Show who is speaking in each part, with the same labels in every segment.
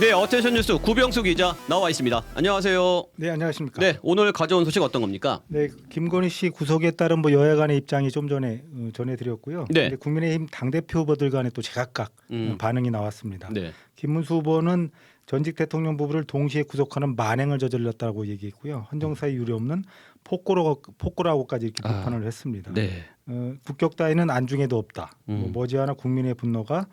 Speaker 1: 네, 어텐션 뉴스 구병수 기자 나와 있습니다. 안녕하세요.
Speaker 2: 네 안녕하십니까.
Speaker 1: 네, 오늘 가져온 소식 어떤 겁니까?
Speaker 2: 네, 김건희 씨 구속에 따른 뭐 여야 간의 입장이 좀 전에 어, 전해드렸고요.
Speaker 1: 네.
Speaker 2: 근데 국민의힘 당 대표 후보들 간에 또 제각각
Speaker 1: 음.
Speaker 2: 어, 반응이 나왔습니다.
Speaker 1: 네.
Speaker 2: 김문수 후보는 전직 대통령 부부를 동시에 구속하는 만행을 저질렀다고 얘기했고요. 헌정사에 유례 없는 폭거로 폭거라고까지 이렇게
Speaker 1: 아,
Speaker 2: 비판을 했습니다.
Speaker 1: 네.
Speaker 2: 어, 국격 따위는 안중에도 없다.
Speaker 1: 음.
Speaker 2: 뭐 머지않아 국민의 분노가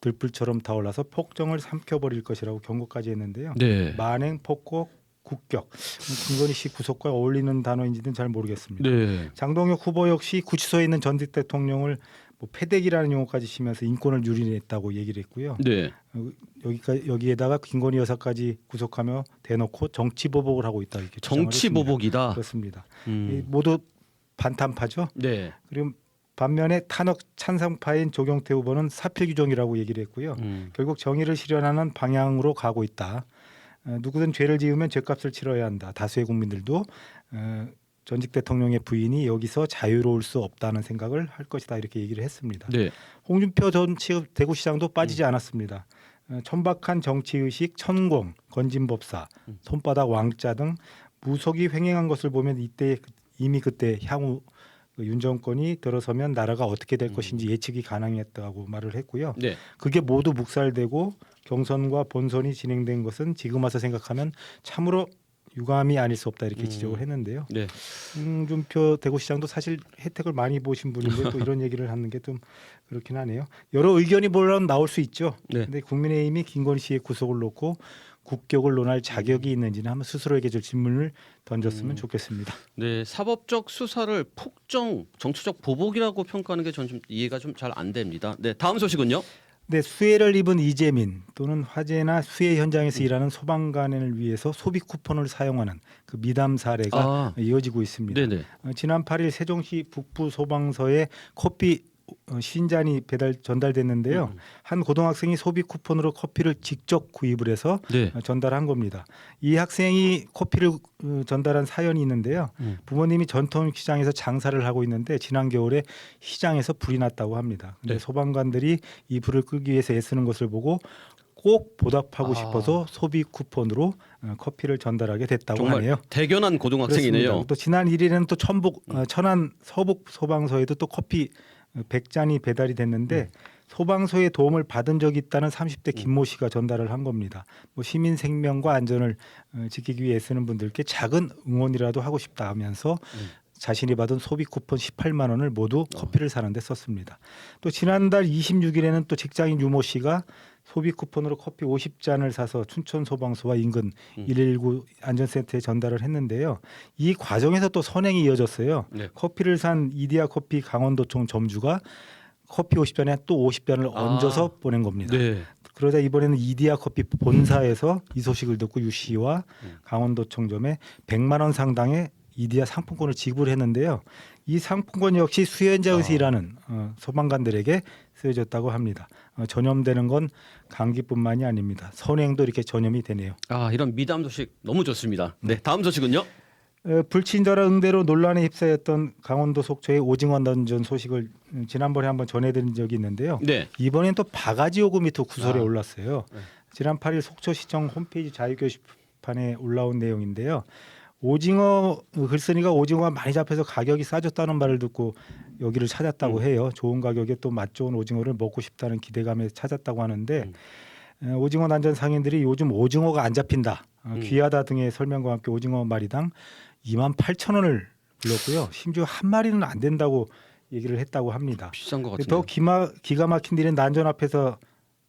Speaker 2: 들불처럼 타올라서 폭정을 삼켜버릴 것이라고 경고까지 했는데요.
Speaker 1: 네.
Speaker 2: 만행, 폭거, 국격. 김건희 씨 구속과 어울리는 단어인지는 잘 모르겠습니다.
Speaker 1: 네.
Speaker 2: 장동혁 후보 역시 구치소에 있는 전직 대통령을 뭐 패대기라는 용어까지 쓰면서 인권을 유린했다고 얘기를 했고요.
Speaker 1: 네.
Speaker 2: 어, 여기까 여기에다가 김건희 여사까지 구속하며 대놓고 정치 보복을 하고 있다 이렇게
Speaker 1: 정치. 보복이다.
Speaker 2: 그렇습니다. 이
Speaker 1: 음.
Speaker 2: 모두 반탄파죠.
Speaker 1: 네.
Speaker 2: 그리고 반면에 탄핵 찬성파인 조경태 후보는 사필 규정이라고 얘기를 했고요.
Speaker 1: 음.
Speaker 2: 결국 정의를 실현하는 방향으로 가고 있다. 어, 누구든 죄를 지으면 죄값을 치러야 한다. 다수의 국민들도 어, 전직 대통령의 부인이 여기서 자유로울 수 없다는 생각을 할 것이다 이렇게 얘기를 했습니다.
Speaker 1: 네.
Speaker 2: 홍준표 전 치- 대구시장도 빠지지 않았습니다. 어, 천박한 정치의식, 천공, 건진법사,
Speaker 1: 음.
Speaker 2: 손바닥 왕자 등 무속이 횡행한 것을 보면 이때 이미 그때 향후 그 윤 정권이 들어서면 나라가 어떻게 될
Speaker 1: 음.
Speaker 2: 것인지 예측이 가능했다고 말을 했고요.
Speaker 1: 네.
Speaker 2: 그게 모두 묵살되고 경선과 본선이 진행된 것은 지금 와서 생각하면 참으로 유감이 아닐 수 없다 이렇게
Speaker 1: 음.
Speaker 2: 지적을 했는데요.
Speaker 1: 네.
Speaker 2: 홍준표 대구시장도 사실 혜택을 많이 보신 분인데 또 이런 얘기를 하는 게 좀 그렇긴 하네요. 여러 의견이 물론 나올 수 있죠.
Speaker 1: 네.
Speaker 2: 근데 국민의힘이 김건희 씨의 구속을 놓고 국격을 논할 자격이 있는지는 한번 스스로에게 좀 질문을 던졌으면
Speaker 1: 음.
Speaker 2: 좋겠습니다.
Speaker 1: 네, 사법적 수사를 폭정, 정치적 보복이라고 평가하는 게 전 좀 이해가 좀 잘 안 됩니다. 네, 다음 소식은요.
Speaker 2: 네, 수혜를 입은 이재민 또는 화재나 수혜 현장에서 일하는 소방관을 위해서 소비 쿠폰을 사용하는 그 미담 사례가
Speaker 1: 아.
Speaker 2: 이어지고 있습니다.
Speaker 1: 네, 네.
Speaker 2: 어, 지난 8일 세종시 북부 소방서에 커피 어, 신잔이 배달 전달됐는데요.
Speaker 1: 음.
Speaker 2: 한 고등학생이 소비 쿠폰으로 커피를 직접 구입을 해서
Speaker 1: 네.
Speaker 2: 어, 전달한 겁니다. 이 학생이 커피를 어, 전달한 사연이 있는데요.
Speaker 1: 음.
Speaker 2: 부모님이 전통 시장에서 장사를 하고 있는데 지난 겨울에 시장에서 불이 났다고 합니다. 근데
Speaker 1: 네.
Speaker 2: 소방관들이 이 불을 끄기 위해서 애쓰는 것을 보고 꼭 보답하고
Speaker 1: 아.
Speaker 2: 싶어서 소비 쿠폰으로 어, 커피를 전달하게 됐다고 하네요.
Speaker 1: 대견한 고등학생이네요.
Speaker 2: 그렇습니다. 또 지난 1일에는 또 천북 어, 천안 서북 소방서에도 또 커피 어, 100잔이 배달이 됐는데
Speaker 1: 음.
Speaker 2: 소방서의 도움을 받은 적이 있다는 30대 김모 씨가 전달을 한 겁니다. 뭐 시민 생명과 안전을 어, 지키기 위해 애쓰는 분들께 작은 응원이라도 하고 싶다 하면서
Speaker 1: 음.
Speaker 2: 자신이 받은 소비 쿠폰 18만 원을 모두 커피를 사는데 썼습니다. 또 지난달 26일에는 또 직장인 유모 씨가 소비 쿠폰으로 커피 50잔을 사서 춘천 소방서와 인근
Speaker 1: 음.
Speaker 2: 119 안전센터에 전달을 했는데요. 이 과정에서 또 선행이 이어졌어요.
Speaker 1: 네.
Speaker 2: 커피를 산 이디야 커피 강원도청 점주가 커피 50잔에 또 50잔을
Speaker 1: 아.
Speaker 2: 얹어서 보낸 겁니다.
Speaker 1: 네.
Speaker 2: 그러자 이번에는 이디야 커피 본사에서 이 소식을 듣고 유 씨와
Speaker 1: 음.
Speaker 2: 강원도청점에 100만 원 상당의 이디야 상품권을 지불했는데요. 이 상품권 역시 수현장에서
Speaker 1: 아.
Speaker 2: 일하는 어, 소방관들에게 쓰여졌다고 합니다. 어, 전염되는 건 감기뿐만이 아닙니다. 선행도 이렇게 전염이 되네요.
Speaker 1: 아, 이런 미담 소식 너무 좋습니다. 네, 다음 소식은요.
Speaker 2: 어, 불친절한 응대로 논란에 휩싸였던 강원도 속초의 오징어 던전 소식을 음, 지난번에 한번 전해드린 적이 있는데요.
Speaker 1: 네.
Speaker 2: 이번엔 또 바가지 요금이 또 구설에
Speaker 1: 아.
Speaker 2: 올랐어요.
Speaker 1: 네.
Speaker 2: 지난 8일 속초시청 홈페이지 자유게시판에 올라온 내용인데요. 오징어 글쓴이가 오징어가 많이 잡혀서 가격이 싸졌다는 말을 듣고 여기를 찾았다고
Speaker 1: 음.
Speaker 2: 해요. 좋은 가격에 또 맛 좋은 오징어를 먹고 싶다는 기대감에 찾았다고 하는데 에, 오징어 난전 상인들이 요즘 오징어가 안 잡힌다, 어,
Speaker 1: 음.
Speaker 2: 귀하다 등의 설명과 함께 오징어 마리당 2만 8천 원을 불렀고요. 심지어 한 마리는 안 된다고 얘기를 했다고 합니다.
Speaker 1: 비싼 것
Speaker 2: 근데
Speaker 1: 같은데.
Speaker 2: 더 기마, 기가 막힌 일은 난전 앞에서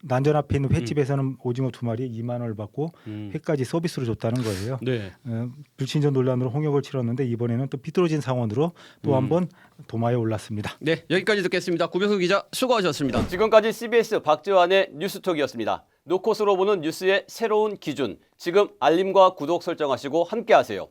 Speaker 2: 난전 앞에 있는 횟집에서는 오징어 두 마리에 2만 원을 받고
Speaker 1: 음.
Speaker 2: 회까지 서비스로 줬다는 거예요.
Speaker 1: 네.
Speaker 2: 어, 불친절 논란으로 홍역을 치렀는데 이번에는 또 삐뚤어진 상황으로 또
Speaker 1: 음.
Speaker 2: 한번 도마에 올랐습니다.
Speaker 1: 네, 여기까지 듣겠습니다. 구병수 기자 수고하셨습니다. 지금까지 CBS 박지환의 뉴스톡이었습니다. 노컷으로 보는 뉴스의 새로운 기준. 지금 알림과 구독 설정하시고 함께하세요.